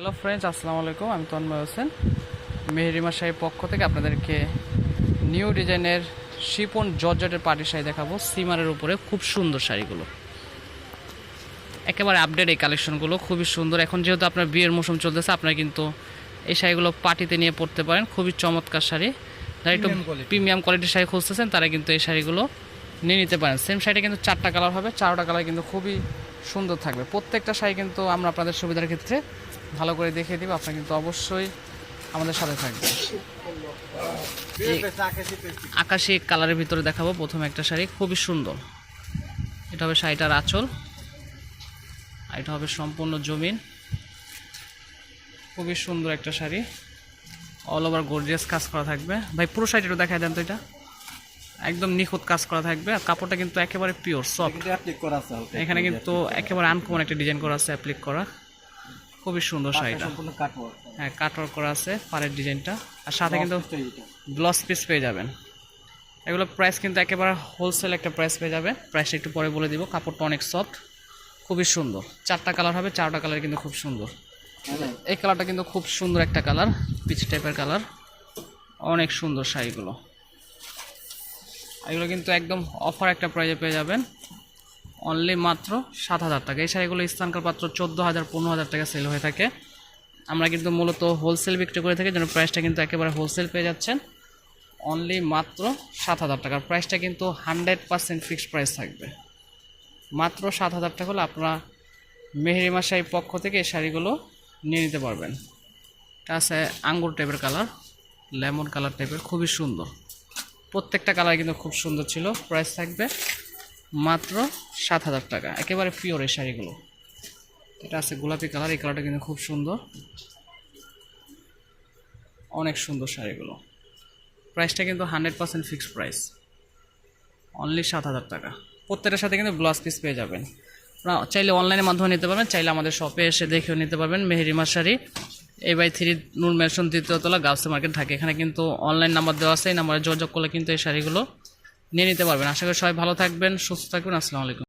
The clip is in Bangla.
হ্যালো ফ্রেন্ডস আসসালামু আলাইকুম আমি তন্ময় হোসেন মেহেরিমা শাড়ির পক্ষ থেকে আপনাদেরকে নিউ ডিজাইনের শিপন জর্জটের পার্টি শাড়ি দেখাবো। সিমারের উপরে খুব সুন্দর শাড়িগুলো। একেবারে আপডেট এই কালেকশনগুলো খুবই সুন্দর। এখন যেহেতু আপনার বিয়ের মৌসুম চলতেছে আপনারা কিন্তু এই শাড়িগুলো পার্টিতে নিয়ে পড়তে পারেন। খুবই চমৎকার শাড়ি। যারা একটু প্রিমিয়াম কোয়ালিটির শাড়ি খুঁজতেছেন তারা কিন্তু এই শাড়িগুলো নিয়ে নিতে পারেন। সেম শাড়িটা কিন্তু চারটা কালার হবে। চারটা কালার কিন্তু খুবই সুন্দর থাকবে। প্রত্যেকটা শাড়ি কিন্তু আমরা আপনাদের সুবিধার ক্ষেত্রে ভালো করে দেখিয়ে দিব আপনারা কিন্তু অবশ্যই আমাদের সাথে থাকবেন। আকাশি কালারের ভিতরে দেখাবো প্রথম একটা শাড়ি খুবই সুন্দর। এটা হবে শাড়িটার আঁচল আর এটা হবে সম্পূর্ণ জমিন। খুবই সুন্দর একটা শাড়ি। অল ওভার গোর্জিয়াস কাজ করা থাকবে। ভাই পুরো শাড়িটা দেখায় দেন তো এটা। একদম নিখুঁত কাজ করা থাকবে। আর কাপড়টা কিন্তু একেবারে পিওর সফট এখানে কিন্তু একেবারে আনকমন একটা ডিজাইন করা আছে অ্যাপ্লিক করা। খুবই সুন্দর শাড়িটা। হ্যাঁ কাটওয়ার্ক করা আছে পাড়ের ডিজাইনটা। আর সাথে কিন্তু ব্লাউজ পিস পেয়ে যাবেন। এগুলো প্রাইস কিন্তু একেবারে হোলসেল একটা প্রাইস পেয়ে যাবে। প্রাইসটা একটু পরে বলে দিব কাপড়টা অনেক সফট খুবই সুন্দর। চারটা কালার হবে চারটা কালার কিন্তু খুব সুন্দর। এই কালারটা কিন্তু খুব সুন্দর একটা কালার পিচ টাইপের কালার অনেক সুন্দর শাড়িগুলো। এগুলো কিন্তু একদম অফার একটা প্রাইজে পেয়ে যাবেন। অনলি মাত্র সাত হাজার টাকা। এই শাড়িগুলো স্থানকাল পাত্র চোদ্দ হাজার, পনেরো হাজার টাকা সেল হয়ে থাকে। আমরা কিন্তু মূলত হোলসেল বিক্রি করে থাকি, যেন প্রাইসটা কিন্তু একেবারে হোলসেল পেয়ে যাচ্ছেন। অনলি মাত্র সাত হাজার টাকার প্রাইসটা কিন্তু হান্ড্রেড পার্সেন্ট ফিক্সড প্রাইস থাকবে। মাত্র সাত হাজার টাকা হলে আপনারা মেহেরিমা শাড়ির পক্ষ থেকে এই শাড়িগুলো নিয়ে নিতে পারবেন। এটা আছে আঙ্গুর টাইপের কালার লেমন কালার টাইপের খুবই সুন্দর। প্রত্যেকটা কালার কিন্তু খুব সুন্দর ছিল। প্রাইস থাকবে মাত্র সাত হাজার টাকা। একেবারে পিওর এই শাড়িগুলো। এটা আছে গোলাপি কালার, এই কালারটা কিন্তু খুব সুন্দর। অনেক সুন্দর শাড়িগুলো। প্রাইসটা কিন্তু hundred percent fixed price. Only সাত হাজার টাকা। প্রত্যেকটার সাথে কিন্তু ব্লাউজ পিস পেয়ে যাবেন। চাইলে অনলাইনের মাধ্যমে নিতে পারবেন, চাইলে আমাদের শপে এসে দেখেও নিতে পারবেন Meherima sari. A by three Noor mansion তৃতীয়তলা গাউসে মার্কেট থাকে। এখানে কিন্তু অনলাইন নাম্বার দেওয়া আছে, এই নাম্বারে যোগাযোগ করলে কিন্তু এই শাড়িগুলো নিয়ে নিতে পারবেন। আশা করি সবাই ভালো থাকবেন সুস্থ থাকবেন। আসসালামু আলাইকুম।